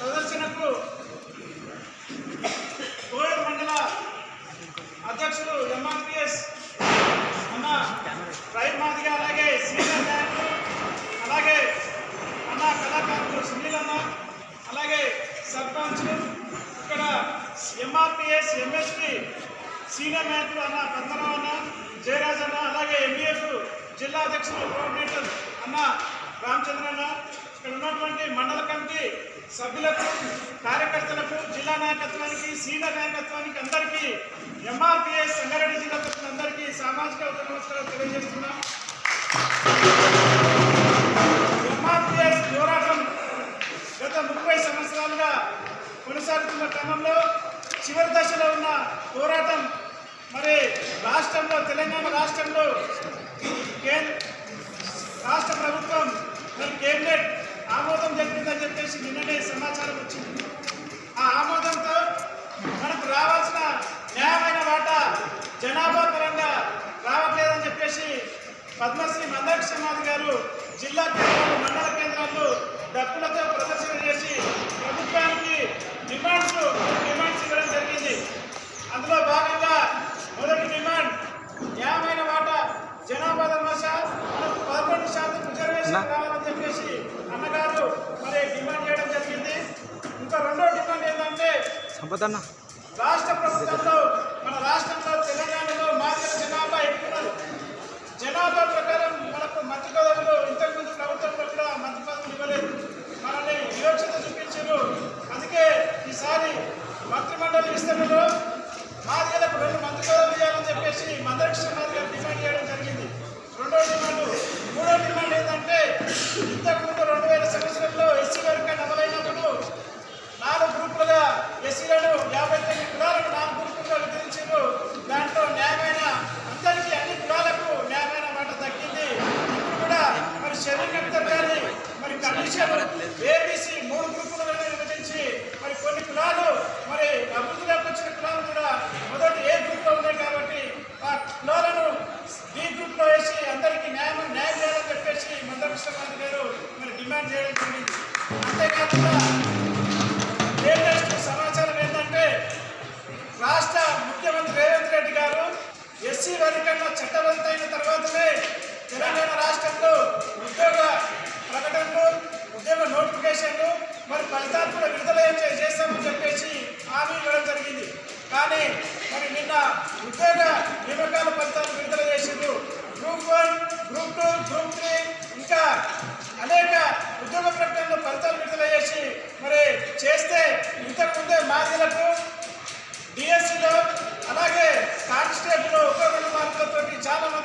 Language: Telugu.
ప్రదర్శనకు కోయల్ మండల అధ్యక్షులు ఎంఆర్పిఎస్ అన్న రైతు మాదిగా అలాగే సీనియర్ నాయకులు అలాగే అన్న కళాకారులు సునీల్ అన్న అలాగే సర్పంచ్ ఇక్కడ ఎంఆర్పిఎస్ ఎంఎస్పి సీనియర్ నాయకులు అన్న పద్మనాభ అన్న జయరాజ్ అన్న అలాగే ఎంబీఎఫ్ జిల్లా అధ్యక్షులు కోఆర్డినేటర్ అన్న రామచంద్ర అన్న సభ్యులకు కార్యకర్తలకు జిల్లా నాయకత్వానికి సీనియర్ నాయకత్వానికి అందరికీ ఎంఆర్పిఎస్ సంగారెడ్డి జిల్లా తరఫున అందరికీ సామాజిక నమస్కారం తెలియజేస్తున్నాం. ఎంఆర్పిఎస్ పోరాటం గత ముప్పై సంవత్సరాలుగా కొనసాగుతున్న క్రమంలో చివరి దశలో ఉన్న పోరాటం మరి రాష్ట్రంలో తెలంగాణ రాష్ట్రంలో కేంద్ర రాష్ట్ర ప్రభుత్వం మరి కేబినెట్ ఆమోదం జరిపిందని చెప్పేసి నిన్ననే సమాచారం వచ్చింది. ఆ ఆమోదంతో మనకు రావాల్సిన న్యాయమైన వాటా జనాభా పరంగా రావట్లేదని చెప్పేసి పద్మశ్రీ మందాక్ష సమాధి గారు జిల్లా కేంద్రాలు మండల కేంద్రాల్లో డప్పులతో ప్రదర్శన చేసి ప్రభుత్వానికి డిమాండ్స్ డిమాండ్స్ ఇవ్వడం జరిగింది. అందులో భాగంగా మొదటి డిమాండ్ న్యాయమైన వాటా జనాభా భాష మనకు పదకొండు శాతం రిజర్వేషన్ కావాలని సంపదన్న. రాష్ట్ర ప్రభుత్వంలో మన రాష్ట్రంలో తెలంగాణలో మాదిగల జనాభా ఎక్కువ జనాభా ప్రకారం మనకు మంత్రి పదవులు ఇంతకుముందు ప్రభుత్వంలో కూడా మంత్రి పదవులు ఇవ్వలేదు. మనల్ని వివక్షత చూపించారు. అందుకే ఈసారి మంత్రిమండలి విస్తరణలో మాదిగలకు రెండు మంత్రి పదవులు ఇవ్వాలని చెప్పేసి ఎస్సీ వర్గంలో అయిన తర్వాతనే తెలంగాణ రాష్ట్రంలో ఉద్యోగ ప్రకటనలు ఉద్యోగ నోటిఫికేషన్లు మరి ఫలితాత్మక విడుదల చేస్తామని చెప్పేసి హామీ ఇవ్వడం జరిగింది. కానీ మరి నిన్న ఉద్యోగ నియామకాల ఫలితాలు విడుదల చేసిండ్రు. Group one group two group three ఇంకా అనేక ఉద్యోగ ప్రకటనలు ఫలితాలు విడుదల చేసి మరి చేస్తే ఇంతకుముందే మాదిలకు sábado.